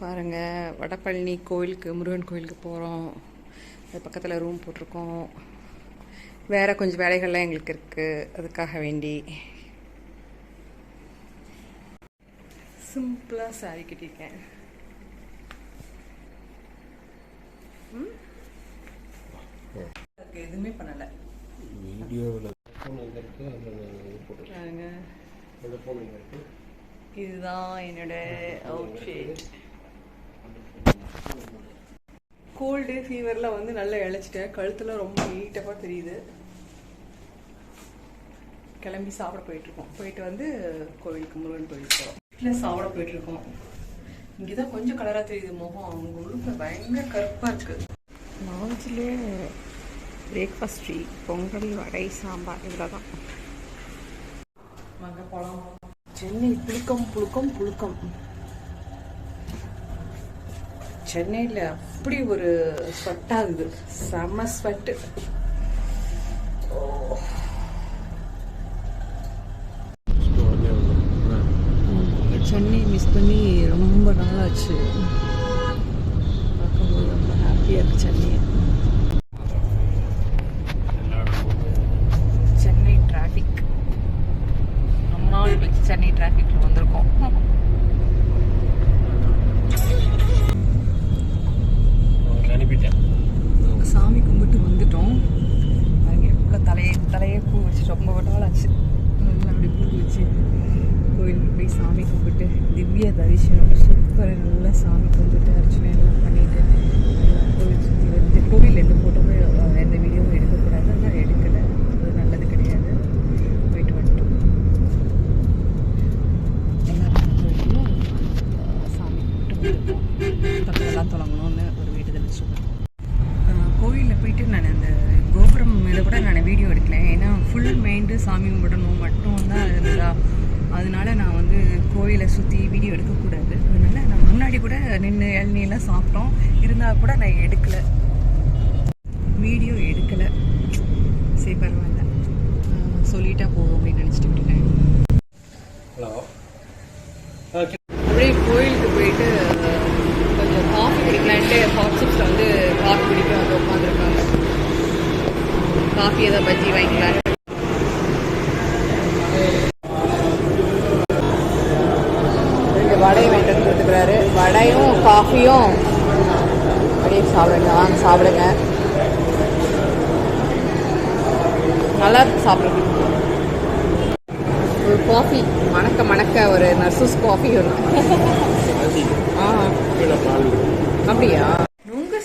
பாருங்கள் வடபழனி கோயிலுக்கு முருகன் கோயிலுக்கு போகிறோம் அது பக்கத்தில் ரூம் போட்டிருக்கோம். வேறு கொஞ்சம் வேலைகள்லாம் எங்களுக்கு இருக்குது அதுக்காக வேண்டி. சிம்பிளாக சாரி கட்டியிருக்கேன். எதுவுமே பண்ணலை. வீடியோவில் இதுதான் என்னோட அவுட்ஃபிட் கோல்டு ஃபீவரில் வந்து நல்லா இழைச்சிட்டேன். கழுத்தில் ரொம்ப நீட்டமாக தெரியுது. கிளம்பி சாப்பிட போயிட்டுருக்கோம் போயிட்டு வந்து கோவிலுக்கு முருகன் கோயிலுக்கு போகிறோம் வீட்டில் சாப்பிட போயிட்டுருக்கோம் இங்கே தான் கொஞ்சம் கலராக தெரியுது. முகம் அவங்க உள்ளுக்குள்ள பயங்கர கருப்பாக இருக்குது லாஞ்சிலே பிரேக்ஃபாஸ்ட் ஃப்ரீ பொங்கல் வடை சாம்பார் இவ்வளோ தான் வாங்க போகலாம் சென்னை புழுக்கம் புழுக்கம் புழுக்கம். சென்னையில் அப்படி ஒரு ஸ்வெட் ஆகுது. செம ஸ்வெட்டு சென்னை மிஸ் பண்ணி ரொம்ப நாளாச்சு. பார்க்கும்போது ரொம்ப ஹாப்பியாக இருக்கு சென்னை. சென்னை டிராஃபிக் ரொம்ப நாள் சென்னை டிராஃபிக்கில் வந்திருக்கோம். ரொம்ப நாள் ஆச்சு நல்லா அப்படி பூ வச்சு கோயிலுக்கு போய் சாமி கும்பிட்டு திவ்ய தரிசனம். சூப்பர். நல்லா சாமி கும்பிட்டு அர்ச்சனை இதில் கூட நான் வீடியோ எடுக்கல. ஏன்னா ஃபுல் மைண்டு சாமி கும்பிடணும் மட்டும் தான் இருந்ததா அதனால நான் வந்து கோயிலை சுற்றி வீடியோ எடுக்கக்கூடாது. அதனால நான் முன்னாடி கூட நின்று இளநீலாம் சாப்பிட்டோம். இருந்தால் கூட நான் எடுக்கலை வீடியோ எடுக்கலை சரி பரவாயில்ல ஆஹ் சொல்லிட்டா போதும் அப்படின்னு நினச்சிட்டு விட்டுட்டேன் ஹலோ அப்படியே கோயிலுக்கு போயிட்டு கொஞ்சம் காஃபி குடிக்கலான்ட்டு ஹாட் சிப்ஸில் வந்து காஃபி குடிக்க வந்து உட்காந்துருக்காங்க பஜ்ஜி வாங்கிக்கலாம் ரெண்டு வடையை வாங்கிட்டு வந்து கொடுத்துக்கிறாரு. வடையும் காஃபியும் அப்படியே சாப்பிடுங்க. வாங்க சாப்பிடுங்க. நல்லா இருக்கு சாப்பிடுங்க. ஒரு காஃபி மணக்க மணக்க ஒரு நர்சஸ் காஃபி ஒன்று ஆ. கீழே பால். அப்படியா?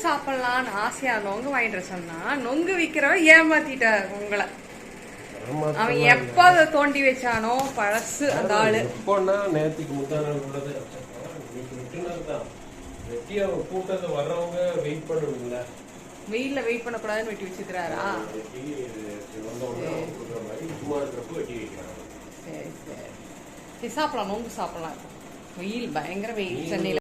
நொங்கு சாப்பிடலாம்னு ஆசையா நொங்கு வாங்கிட்டு சொன்னா நொங்கு விற்கிறவன் ஏமாத்திட்டார் உங்களை. அவன் எப்ப அதை தோண்டி வச்சானோ பழசு அந்த ஆளு. எப்போன்னா நேற்றுக்கு முந்தா நாள் உள்ளது. இன்னைக்கு விட்டுனது தான் வெட்டி அவங்க கூட்டத்தை வர்றவங்க வெயிட் பண்ணணும்ல. வெயில்ல வெயிட் பண்ணக்கூடாதுன்னு வெட்டி வச்சுக்கிறாரா சரி. சாப்பிடலாம். நொங்கு சாப்பிடலாம். வெயில் பயங்கர வெயில் சென்னையில.